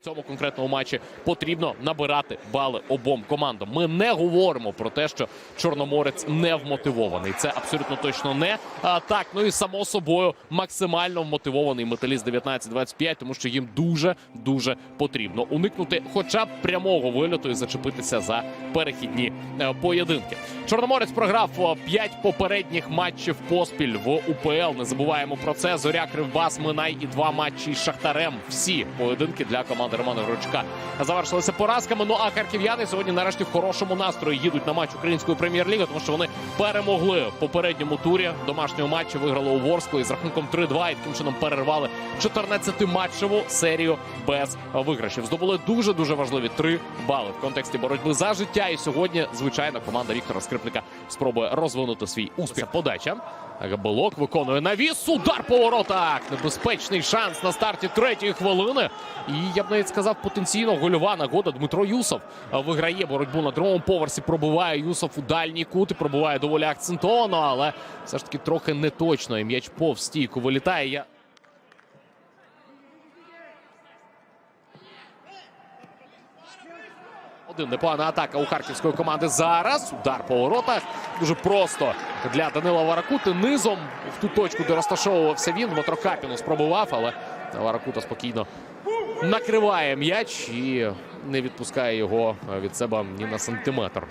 В цьому конкретному матчі потрібно набирати бали обом командам. Ми не говоримо про те, що Чорноморець не вмотивований. Це абсолютно точно не а, так. Ну і само собою максимально вмотивований металіст 19-25, тому що їм дуже дуже потрібно уникнути, хоча б прямого вильоту і зачепитися за перехідні е, поєдинки. Чорноморець програв о, п'ять попередніх матчів поспіль в УПЛ. Не забуваємо про це. Зоря Кривбас, Минай і два матчі з Шахтарем. Всі поєдинки для команди Романа Грочка завершилися поразками. Ну а харків'яни сьогодні нарешті в хорошому настрої їдуть на матч української прем'єр-ліги, тому що вони перемогли в попередньому турі домашнього матчу. Виграли у Ворсклу із рахунком 3-2 і таким чином перервали 14-матчеву серію без виграшів. Здобули дуже дуже важливі три бали в контексті боротьби за життя. І сьогодні, звичайно, команда Віктора Скрипника спробує розвинути свій успіх. Подача. Габелок виконує навіс. Удар по воротах. Небезпечний шанс на старті третьої хвилини. І я б навіть сказав, потенційно гольова нагода. Дмитро Юсов виграє боротьбу на другому поверсі. Пробиває Юсов у дальній кут і пробиває доволі акцентовано, але все ж таки трохи неточно. І м'яч повз стійку вилітає. Я Один непогана атака у харківської команди зараз. Удар по воротах. Дуже просто для Данила Варакути. Низом в ту точку, де розташовувався він. Дмитро Капіну спробував, але Варакута спокійно накриває м'яч і не відпускає його від себе ні на сантиметр.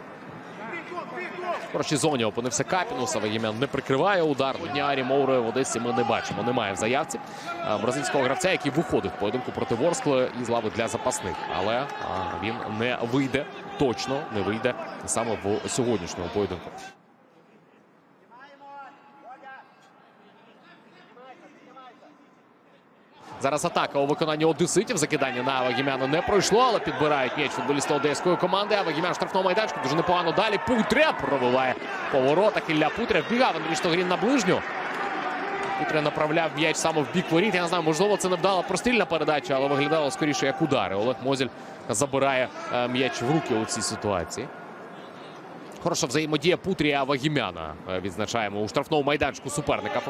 В зоні опинився Капіну. Савагімян не прикриває удар. Дніарі Моури в Одесі ми не бачимо. Немає в заявці а, бразильського гравця, який виходить в поєдинку проти Ворскли із лави для запасних. Але а, він не вийде точно, не вийде саме в сьогоднішньому поєдинку. Зараз атака у виконанні одеситів. Закидання на Авагімяна не пройшло, але підбирають м'яч футболісти одеської команди. Авагімян штрафного майданчика дуже непогано далі. Путря пробиває по воротах. Ілля Путря вбігав Андрій Штогрін на ближню. Путря направляв м'яч саме в бік воріт. Я не знаю, можливо, це не вдала прострільна передача, але виглядало скоріше як удари. Олег Мозіль забирає е, м'яч в руки у цій ситуації. Хороша взаємодія Путрі і Авагімяна. Е, Відзначаємо у штрафному майданчику суперника.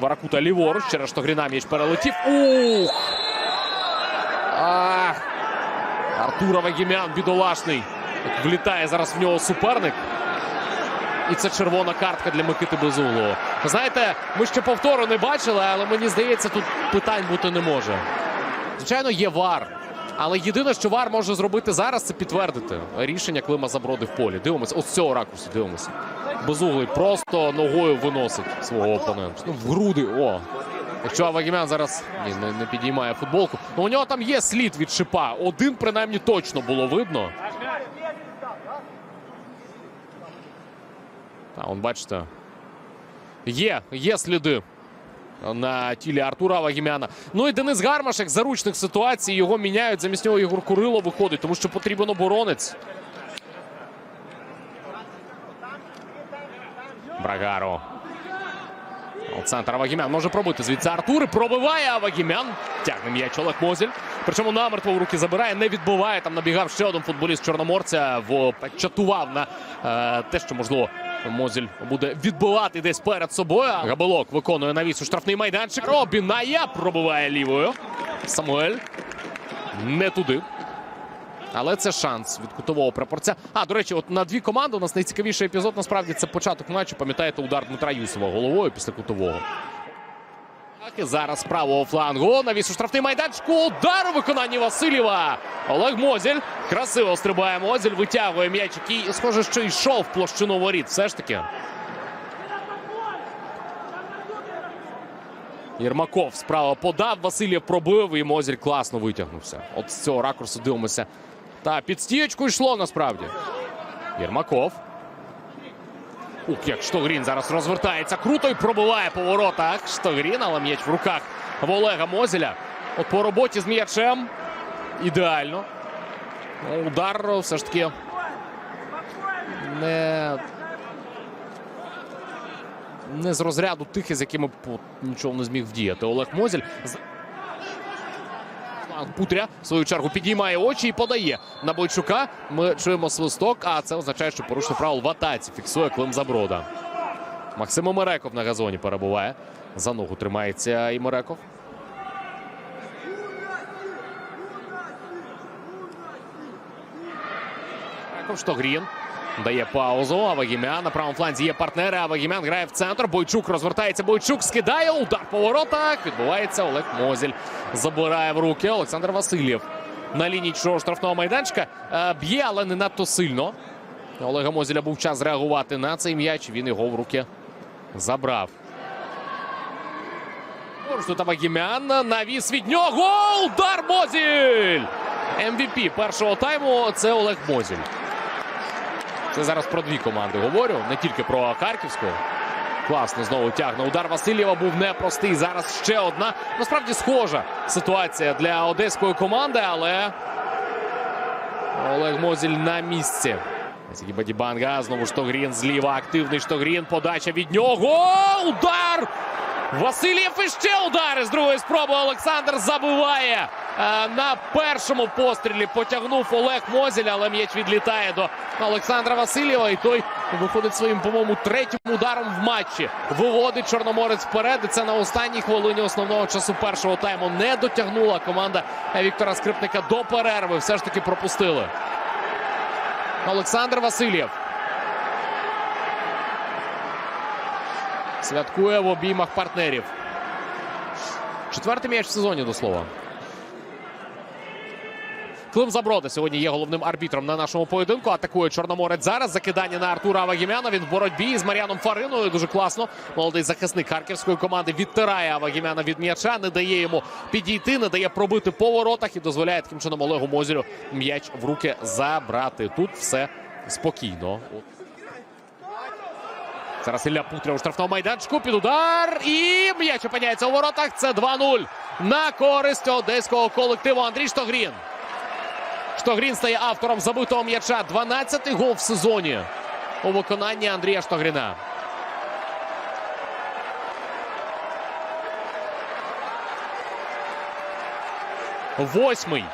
Варакута ліворуч. Через Штогріна м'яч перелетів. Ух! Ах! Артура Вагімян бідолашний. Влітає зараз в нього суперник. І це червона картка для Микити Безуглого. Знаєте, ми ще повтору не бачили, але мені здається, тут питань бути не може. Звичайно, є вар. Але єдине, що вар може зробити зараз, це підтвердити рішення Клима Заброди в полі. Дивимося, ось з цього ракурсу дивимося. Безуглий просто ногою виносить свого опонента. Ну, в груди. О. Якщо Авагімян зараз ні, не, не підіймає футболку. Ну у нього там є слід від шипа. Один, принаймні, точно було видно. Та, он бачите. Є, є сліди на тілі Артура Авагімяна. Ну і Денис Гармашек заручних ситуацій. Його міняють. Замість нього Ігор Курило виходить, тому що потрібен оборонець. Брагаро. Центр Авагімян може пробити звідси Артур. Пробиває Авагімян. Тягне м'яч Олег Мозіль. Причому намертво в руки забирає, не відбиває. Там набігав ще один футболіст Чорноморця. В... Чатував на е, те, що можливо Мозіль буде відбивати десь перед собою. Габелок виконує навіс у штрафний майданчик. Робіная пробиває лівою. Самуель. Не туди. Але це шанс від кутового прапорця. А, до речі, от на дві команди у нас найцікавіший епізод насправді це початок матчу. Пам'ятаєте удар Дмитра Юсова головою після кутового. Зараз з правого флангу. Навіс у штрафний майданчику. Удар у виконанні Васильєва. Олег Мозіль. Красиво стрибає Мозіль. Витягує м'яч, який, схоже, що йшов в площину воріт. Все ж таки. Єрмаков справа подав. Васильєв пробив і Мозіль класно витягнувся. От з цього ракурсу дивимося. Та під стієчку йшло насправді. Єрмаков. Ух, як Штогрін зараз розвертається круто і пробиває по воротах. Штогрін, але м'яч в руках в Олега Мозіля. От по роботі з м'ячем. Ідеально. Ну, Удар все ж таки не, не з розряду тих, із якими нічого не зміг вдіяти. Олег Мозіль. Путря в свою чергу підіймає очі і подає на Бойчука. Ми чуємо свисток, а це означає, що порушено правил в атаці. Фіксує Клим Заброда. Максим Омереков на газоні перебуває. За ногу тримається і Мереков. Штогрін дає паузу. Авагімян на правому фланзі є партнери. Авагімян грає в центр. Бойчук розвертається. Бойчук скидає. Удар по воротах. Відбувається Олег Мозіль. Забирає в руки Олександр Васильєв. На лінії чужого штрафного майданчика Е, б'є, але не надто сильно. Олега Мозіля був час реагувати на цей м'яч. Він його в руки забрав. Тут Авагімян. Навіс від нього. Удар Мозіль! МВП першого тайму це Олег Мозіль. Це зараз про дві команди говорю, не тільки про Харківську. Класно знову тягне. Удар Васильєва був непростий. Зараз ще одна. Насправді схожа ситуація для одеської команди, але Олег Мозіль на місці. Бадібанга. Знову Штогрін зліва. Активний Штогрін. Подача від нього. Удар! Васильєв і ще удари з другої спроби. Олександр забиває. Е, На першому пострілі потягнув Олег Мозіль, але м'яч відлітає до Олександра Васильєва. І той виходить своїм, по-моєму, третім ударом в матчі. Виводить Чорноморець вперед. І це на останній хвилині основного часу першого тайму. Не дотягнула команда Віктора Скрипника до перерви. Все ж таки пропустили. Олександр Васильєв. Святкує в обіймах партнерів. Четвертий м'яч в сезоні, до слова. Клим Заброда сьогодні є головним арбітром на нашому поєдинку. Атакує Чорноморець зараз. Закидання на Артура Авагімяна. Він в боротьбі із Мар'яном Фариною. Дуже класно. Молодий захисник харківської команди відтирає Авагімяна від м'яча. Не дає йому підійти, не дає пробити по воротах і дозволяє таким чином Олегу Мозірю м'яч в руки забрати. Тут все спокійно. Зараз Ілля Путря у штрафному майданчику під удар. І м'яч опиняється у воротах. Це 2-0 на користь одеського колективу. Андрій Штогрін. Штогрін стає автором забитого м'яча. 12-й гол в сезоні у виконанні Андрія Штогріна. Восьмий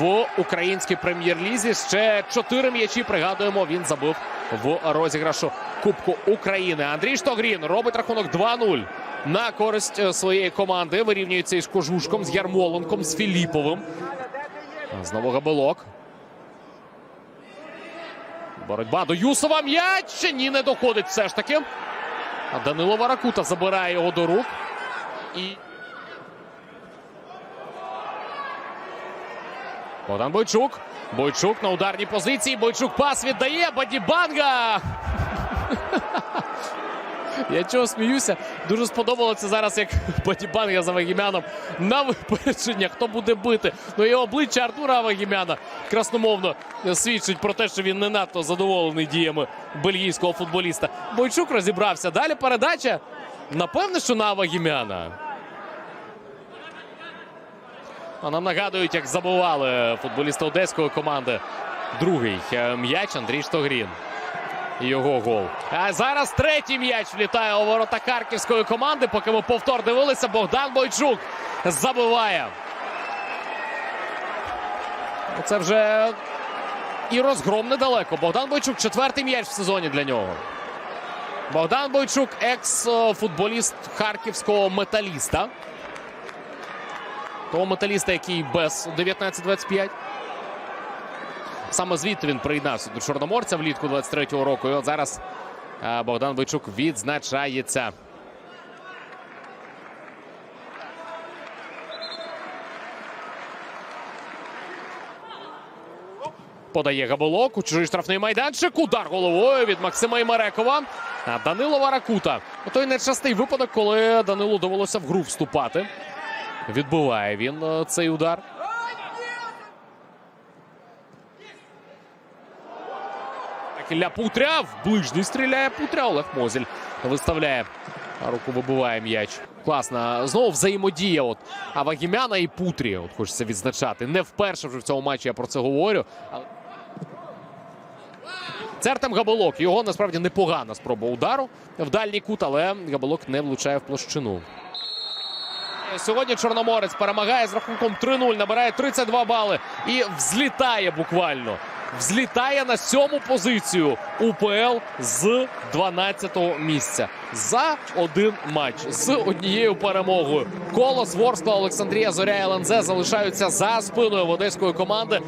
в українській прем'єр-лізі. Ще чотири м'ячі. Пригадуємо, він забив в розіграшу Кубку України. Андрій Штогрін робить рахунок 2-0 на користь е, своєї команди. Вирівнюється із Кожушком, з Ярмоленком, з Філіповим. Знову Габелок. Боротьба до Юсова. М'яч ні, не доходить все ж таки. А Данило Варакута забирає його до рук. І Богдан Бойчук. Бойчук на ударній позиції. Бойчук пас віддає. Бадібанга. Я чого сміюся? Дуже сподобалося зараз, як Бадібанга за Вагімяном на випередження. Хто буде бити? Ну і обличчя Артура Вагімяна красномовно свідчить про те, що він не надто задоволений діями бельгійського футболіста. Бойчук розібрався. Далі передача. Напевне, що на Вагімяна. А нам нагадують, як забували футболісти одеської команди. Другий е, м'яч Андрій Штогрін. Його гол. А зараз третій м'яч влітає у ворота харківської команди. Поки ми повтор дивилися, Богдан Бойчук забиває. Це вже і розгром недалеко. Богдан Бойчук четвертий м'яч в сезоні для нього. Богдан Бойчук, екс-футболіст харківського металіста. Того металіста, який без 19-25. Саме звідти він приєднався до Чорноморця влітку 23-го року. І от зараз е, Богдан Бойчук відзначається. Подає Габолок у чужий штрафний майданчик. Удар головою від Максима Імарекова. А Данило Варакута. Той нечастий випадок, коли Данилу довелося в гру вступати. Відбиває він е, цей удар. Ілля Путря в ближній стріляє Путря. Олег Мозіль виставляє. Руку вибиває м'яч. Класна. Знову взаємодія. От Авагімяна і Путрі. От хочеться відзначати. Не вперше вже в цьому матчі я про це говорю. Це Артем Габелок. Його насправді непогана спроба удару в дальній кут, але Габелок не влучає в площину. Сьогодні Чорноморець перемагає з рахунком 3-0, набирає 32 бали і взлітає буквально. Взлітає на сьому позицію УПЛ з 12-го місця за один матч з однією перемогою. Колос Ворскла, Олександрія Зоря ЛНЗ залишаються за спиною в одеської команди.